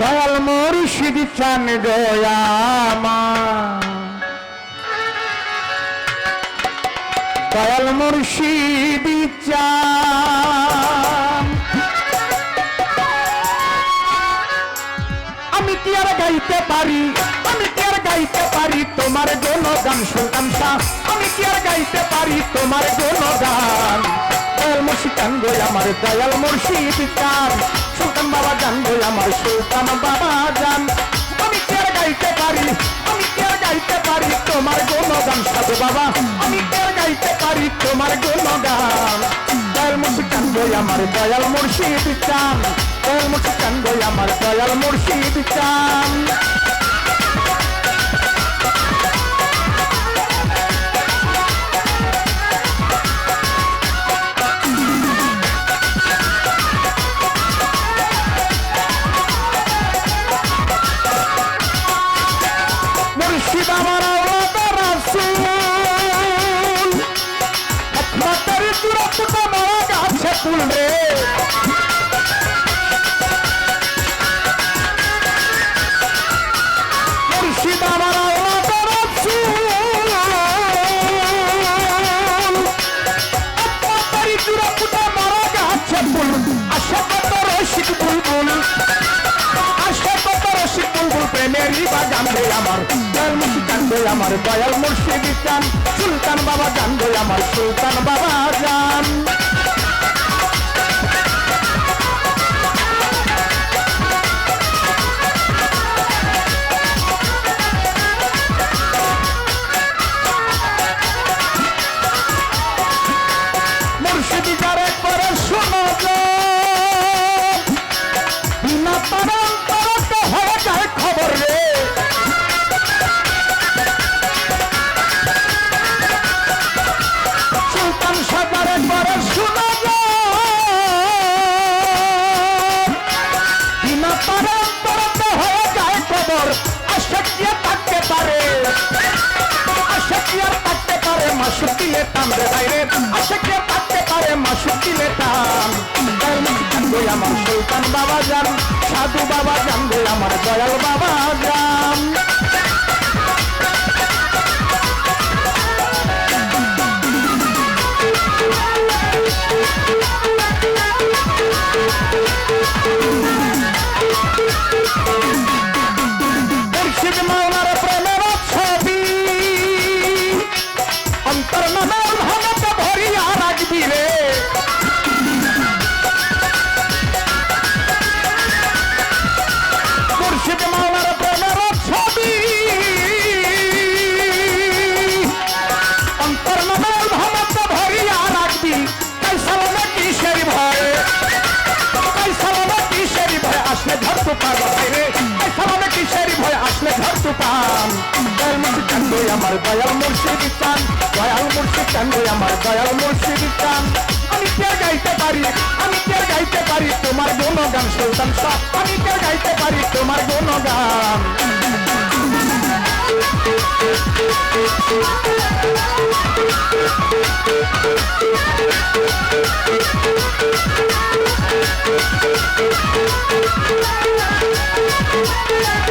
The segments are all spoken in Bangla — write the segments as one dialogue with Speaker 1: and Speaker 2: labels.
Speaker 1: দয়াল মুর্শিদ চান দয়ামা দয়াল মুর্শিদ চান। আমি কি আর গাইতে পারি? আমি কি আর গাইতে পারি? তোমার গান সুলতান শাহ আমি কি আর গাইতে পারি? তোমার গান। দয়াল মুর্শিদ চান গো, আমার দয়াল মুর্শিদ চান সুলতান বাবা জান গো, আমার সুলতান বাবা জান। আমি কি গাইতে পারি? আমি কি গাইতে পারি? তোমার গান সাধু বাবা। আমি কি গাইতে পারি? তোমার গান দয়াল মুর্শিদ চান গো, আমার দয়াল মুর্শিদ চান দয়াল মুর্শিদ চান গো, আমার দয়াল মুর্শিদ চান বুলবুল প্রেমেরই বাগান রে আমার দয়াল মুর্শিদ সুলতান বাবা জানবে আমার সুলতান বাবা জান মুর্শিদ যারে করে শোনো গো বিনা মাসুক দিলে টান রে বাইরে আশেকে থাকতে পারে মাসুক দিলে টান দয়াল মুর্শিদ জান গো আমার সুলতান বাবা যান সাধু বাবা যান গো আমার দয়াল বাবা জান আসলে ঘর তো পার বাইরে সালামে কিসের ভয় আসলে ঘর তো পান দয়াল মুর্শিদ চান গো আমার, দয়াল মুর্শিদ চান দয়াল মুর্শিদ চান গো আমার, দয়াল মুর্শিদ চান আমি কে গাইতে পারি? আমি কে গাইতে পারি? তোমার গুণগান সুলতান শাহ আমি কে গাইতে পারি? তোমার গুণগান। মুর্শিদ মাওলার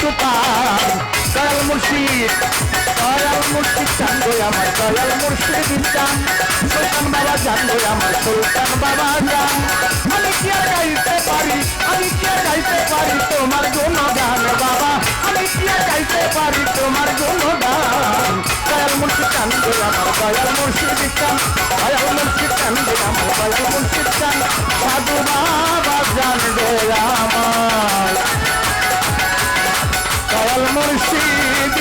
Speaker 1: তুফান দয়াল মুর্শিদ দয়াল মুর্শিদ চান গো আমার দয়াল মুর্শিদ চান সুলতান বাবা চান গো আমার, সুলতান বাবা চান আমি কি আর গাইতে পারি, আমি কি আর গাইতে পারি তোমার গুণগান, বাবা? আমি কি আর গাইতে পারি তোমার গুণগান? দয়াল মুর্শিদ চান গো আমার দয়াল মুর্শিদ চান দয়াল মুর্শিদ চান গো আমার দয়াল মুর্শিদ চান সাধু বাবা জান গো আমার। al murshid